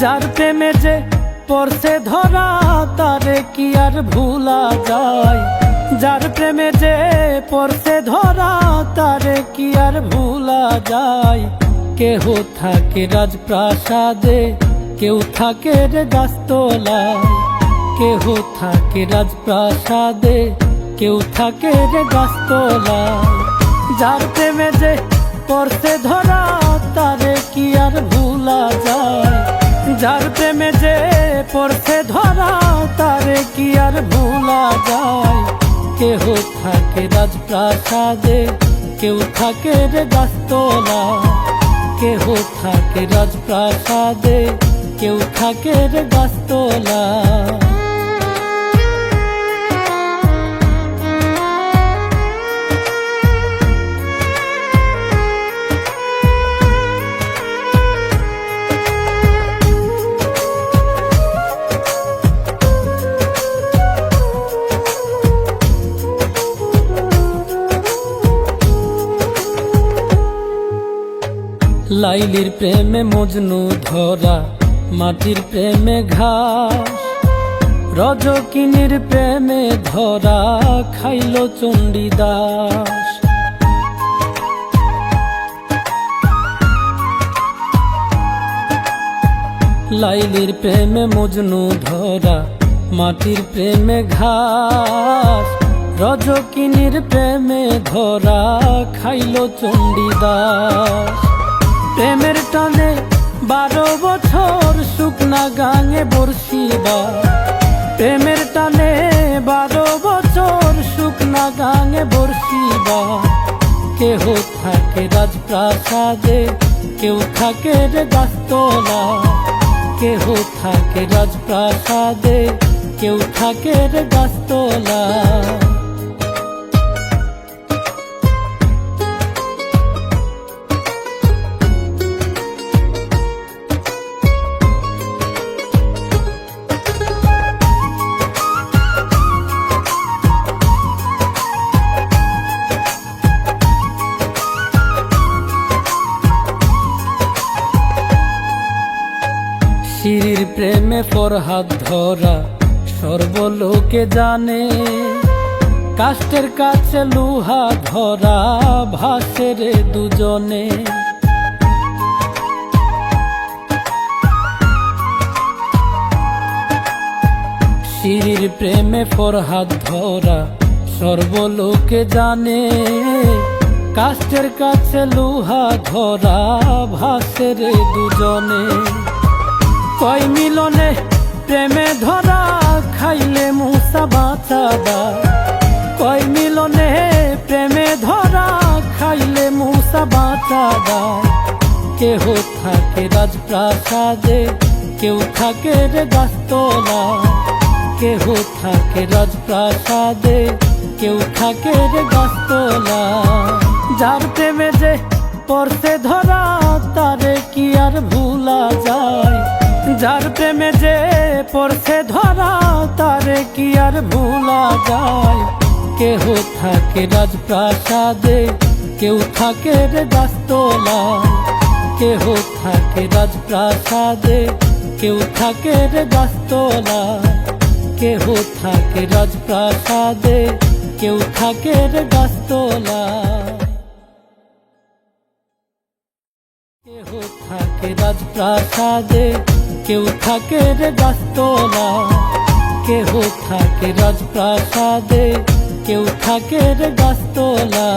যার প্রেমে যে পড়ছে ধরা, তারে কি আর ভুলা যায়? যার প্রেমে যে পড়ছে ধরা, তারে কি আর ভুলা যায়? কেহ থাকে রাজপ্রাসাদে, কেউ থাকে রে গাছতলায়। কেহ থাকে রাজপ্রাসাদে, কেউ থাকে রে গাছতলায়। যার প্রেমে যে পড়ছে ধরা পড়ছে ধরা তারে কি আর ভোলা যায়? কেহ থাকে রাজপ্রাসাদে, কেউ থাকে রে গাছতলা। কেহ থাকে রাজপ্রাসাদে, কেউ থাকে রে গাছতলা। লাইলির প্রেমে মজনু ধরা, মাটির প্রেমে ঘাস। রজকিনীর প্রেমে ধরা, খাইল চণ্ডীদাস। লাইলির প্রেমে মজনু ধরা, মাটির প্রেমে ঘাস। রজকিনীর প্রেমে ধরা, খাইল চণ্ডীদাস। প্রেমের টানে বারো বছর শুকনা গাঙে বর্ষিবা প্রেমের টানে বারো বছর শুকনা গাঙে বর্ষিবা কেহ থাকে রাজপ্রাসাদে, কেউ থাকে রে গাছতলা। কেহ থাকে রাজপ্রাসাদে, কেউ থাকে রে গাছতলা। শিরির প্রেমে ফরহাদ ধরা সর্বলোকে জানে। কাষ্টের কাছে লুহা ধরা ভাসের দুজনে। শিরির প্রেমে ফরহাদ ধরা সর্বলোকে জানে। কাষ্টের কাছে লুহা ধরা ভাসের দুজনে। কয় মিলনে প্রেমে ধরা খাইলে মুসা বাঁচাদা কয় মিলনে প্রেমে ধরা খাইলে মুসা বাঁচাদা কেহ থাকে রাজপ্রাসাদে, কেউ থাকে রে গাছতলা। কেহ থাকে রাজপ্রাসাদে, কেউ থাকে রে গাছতলা। যার প্রেমে যে পড়তে ধরা, তারে কি আর ভুলা যায়? যার প্রেমে যে পড়ছে ধরা, তারে কি আর ভোলা যায়? কেহ থাকে রাজপ্রাসাদে, কেউ থাকে রে গাছতলা কেহ থাকে রাজপ্রাসাদে, কেউ থাকে রে গাছতলা কেহ থাকে রাজপ্রাসাদে, কেউ থাকে রে গাছতলা কেহ থাকে রাজপ্রাসাদে কেউ থাকে রে গাছতলা কেহ থাকে রাজপ্রাসাদে কেউ থাকে রে গাছতলা